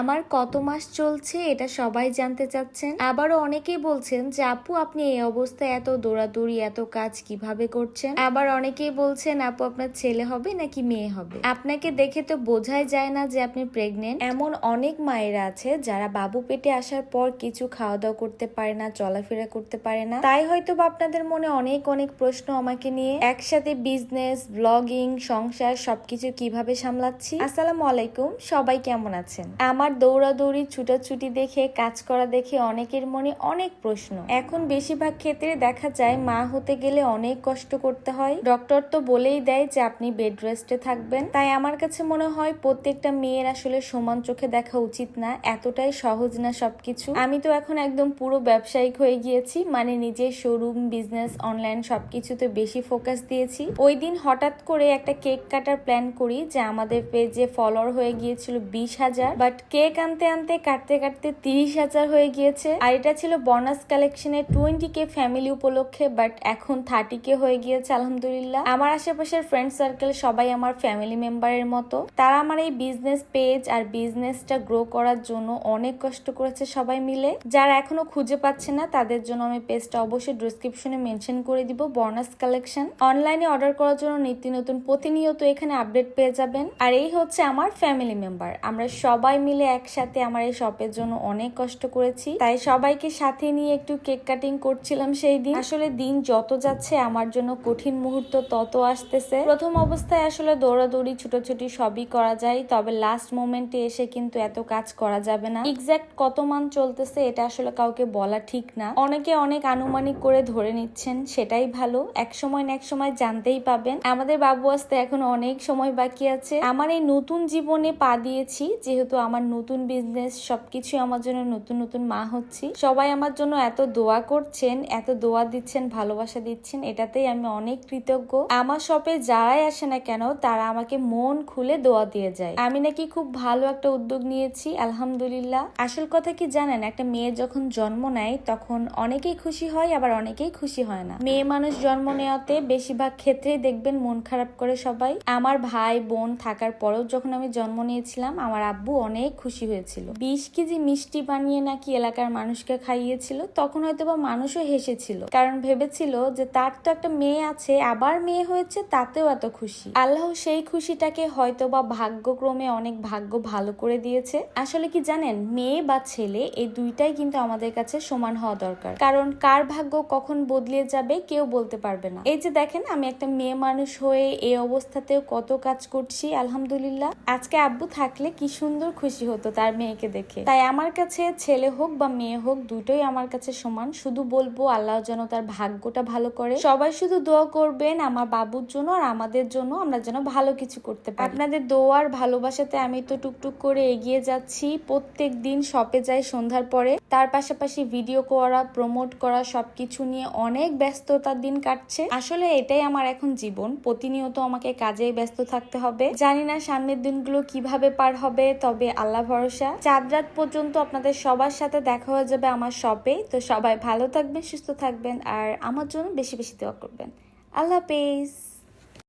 আমার কত মাস চলছে এটা সবাই জানতে চাচ্ছেন। আবারও অনেকেই বলছেন যে, আপু, আপনি এই অবস্থায় এত দৌড়াদৌড়ি, এত কাজ কীভাবে করছেন? আবার অনেকেই বলছেন, আপু, আপনার ছেলে হবে নাকি মেয়ে হবে? আপনাকে দেখে তো বোঝাই যায় না যে আপনি প্রেগনেন্ট এমন অনেক মায়েরা আছে যারা বাবু পেটে আসার পর কিছু খাওয়া দাওয়া করতে পারে না, চলাফেরা করতে পারে না। তাই হয়তো আপনাদের মনে অনেক অনেক প্রশ্ন আমাকে নিয়ে। একসাথে বিজনেস ব্লগিং সংসার সবকিছু কীভাবে সামলাচ্ছি? আসসালামু আলাইকুম, সবাই কেমন আছেন? আমার দৌড়াদৌড়ি, ছুটাছুটি দেখে, কাজ করা দেখে অনেকের মনে অনেক প্রশ্ন। এখন বেশিরভাগ ক্ষেত্রে দেখা যায় মা হতে গেলে অনেক কষ্ট করতে হয়। ডক্টর তো বলেই দেয় যে আপনি বেড রেস্টে থাকবেন। তাই আমার কাছে মনে হয় প্রত্যেকটা মেয়ের আসলে সমান চোখে দেখা উচিত না। এতটাই সহজ না সবকিছু। আমি তো এখন একদম পুরো ব্যবসায়িক হয়ে গিয়েছি। মানে নিজের শোরুম বিজনেস অনলাইন সবকিছুতে বেশি ফোকাস দিয়েছি। ওই দিন হঠাৎ করে একটা কেক কাটার প্ল্যান করি যে আমাদের পেজে ফলোয়ার হয়ে গিয়েছিল বিশ হাজার। বাট কেক আনতে আনতে কাটতে কাটতে তিরিশ হাজার হয়ে গিয়েছে। আর এটা ছিল বোনাস কালেকশনের টোয়েন্টি কে ফ্যামিলি উপলক্ষে বাট এখন থার্টি কে হয়ে গিয়েছে, আলহামদুলিল্লাহ। আমার আশেপাশের ফ্রেন্ড সার্কেল সবাই আমার ফ্যামিলি মেম্বারের মতো। তারা আমার এই বিজনেস পেজ আর বিজনেসটা গ্রো করার জন্য অনেক কষ্ট করেছে সবাই মিলে। যারা এখনও খুঁজে পাচ্ছে না, তাদের জন্য আমি পেজটা অবশ্যই ডিসক্রিপশনে মেনশন করে দিব, বোনাস কালেকশন অনলাইনে অর্ডার করার জন্য নিত্য নতুন প্রতিনিয়ত এখানে আপডেট পেয়ে যাবেন। আর এই হচ্ছে আমার ফ্যামিলি মেম্বার আমরা সবাই মিলে একসাথে আমার এই শপের জন্য অনেক কষ্ট করেছি। তাই সবাইকে সাথে নিয়ে একটু কেক কাটিং করছিলাম সেই দিন। আসলে দিন যত যাচ্ছে, আমার জন্য কঠিন মুহূর্ত তত আসতেছে। প্রথম অবস্থায় আসলে দৌড়াদৌড়ি, ছুটোছুটি সবই করা যায়, তবে লাস্ট মোমেন্টে এসে কিন্তু এত কাজ করা যাবে না। এক্সাক্ট কত মান চলতেছে, এটা আসলে কাউকে বলা ঠিক না। অনেকে অনেক আনুমানিক করে ধরে নিচ্ছেন, সেটাই ভালো। এক সময় না এক সময় জানতেই পাবেন। আমাদের বাবু আসতে এখন অনেক সময় বাকি আছে। আমার এই নতুন জীবনে পা দিয়েছি, যেহেতু আমার নতুন বিজনেস সবকিছু আমার জন্য নতুন নতুন মা হচ্ছি। সবাই আমার জন্য এত দোয়া করছেন, এত দোয়া দিচ্ছেন, ভালোবাসা দিচ্ছেন, এটাতেই আমি অনেক কৃতজ্ঞ। আমার শপে যারাই আসে না কেন, তারা আমাকে মন খুলে দোয়া দিয়ে যায়। আমি নাকি খুব ভালো একটা উদ্যোগ নিয়েছি, আলহামদুলিল্লাহ। আসল কথা কি জানেন, একটা মেয়ে যখন জন্ম নেয়, তখন অনেকেই খুশি হয়, আবার অনেকেই খুশি হয় না। মেয়ে মানুষ জন্ম নেওয়াতে বেশিরভাগ ক্ষেত্রেই দেখবেন মন খারাপ করে সবাই। আমার ভাই, বোন থাকার পরেও যখন আমি জন্ম নিয়েছিলাম, আমার আব্বু অনেক খুশি হয়েছিল। বিশ কেজি মিষ্টি বানিয়ে নাকি এলাকার মানুষকে খাইয়েছিল, তখন হয়তো বা মানুষও হেসেছিল। কারণ ভেবেছিল যে তার তো একটা মেয়ে আছে, আবার মেয়ে হয়েছে, তাতেও এত খুশি। আল্লাহ সেই খুশিটাকে হয়তো বা ভাগ্যক্রমে অনেক ভাগ্য ভালো করে দিয়েছে। আসলে কি জানেন, মেয়ে বা ছেলে এই দুইটাই কিন্তু আমাদের কাছে সমান হওয়া দরকার। কারণ কার ভাগ্য কখন বদলে যাবে কেউ বলতে পারবে না। এই যে দেখেন, আমি একটা মেয়ে মানুষ হয়ে এই অবস্থাতেও কত কাজ করছি, আলহামদুলিল্লাহ। আজকে আব্বু থাকলে কি সুন্দর খুশি হতো তার মেয়েকে দেখে। তাই আমার কাছে ছেলে হোক বা মেয়ে হোক, দুটোই আমার কাছে সমান। শুধু বলব, আল্লাহ যেন তার ভাগ্যটা ভালো করে। সবাই শুধু দোয়া করবেন আমার বাবুর জন্য আর আমাদের জন্য। আমরা যেন ভালো কিছু করতে পারি। আপনাদের দোয়ার ভালোবাসাতে আমি তো টুকটুক করে এগিয়ে যাচ্ছি। প্রত্যেক দিন শপে যাই সন্ধ্যার পরে। তার পাশাপাশি ভিডিও করা, প্রমোট করা, সবকিছু নিয়ে অনেক ব্যস্ততার দিন কাটছে। আসলে এটাই আমার এখন জীবন। প্রতিনিয়ত আমাকে কাজেই ব্যস্ত থাকতে হবে। জানি না সামনের দিনগুলো কীভাবে পার হবে, তবে আল্লাহ ভরসা। চাঁদ রাত পর্যন্ত আপনাদের সবার সাথে দেখা হয়ে যাবে আমার শপে তো সবাই ভালো থাকবেন, সুস্থ থাকবেন, আর আমার জন্য বেশি বেশি দেওয়া করবেন। আল্লাহ হাফেজ।